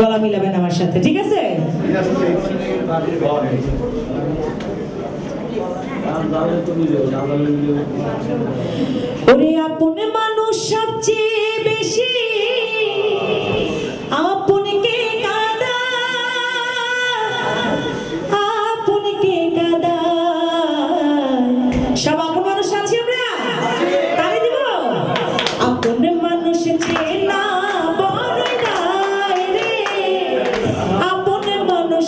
গলা মিলাবেন আমার সাথে ঠিক আছে? ওরে আপন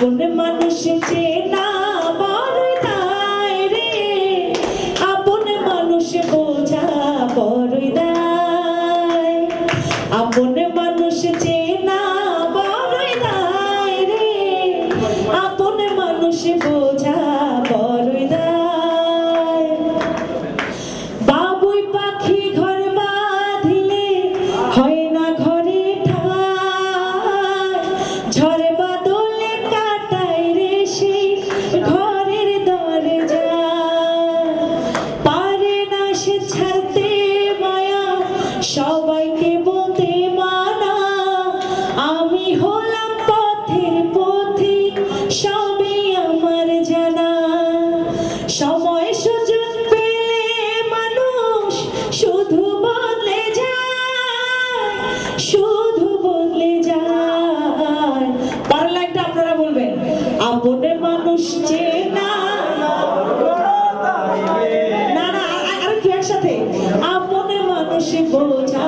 আপন মানুষ চেনা বড় দায় রে বোঝা বড় দায়। আপন মানুষ চেনা বড় দায় রে, আপন মানুষ সবাইকে বলতে মানা, আমি হলাম পথের পথিক, সবই আমার জানা। সময় সুযোগ পেলে মানুষ শুধু বদলে যায়, শুধু বদলে যায়। পরের লাইনটা আপনারা বলবেন, আপন মানুষ চেনা না। না আর- আরেকটু একসাথে। মানুষ বোঝা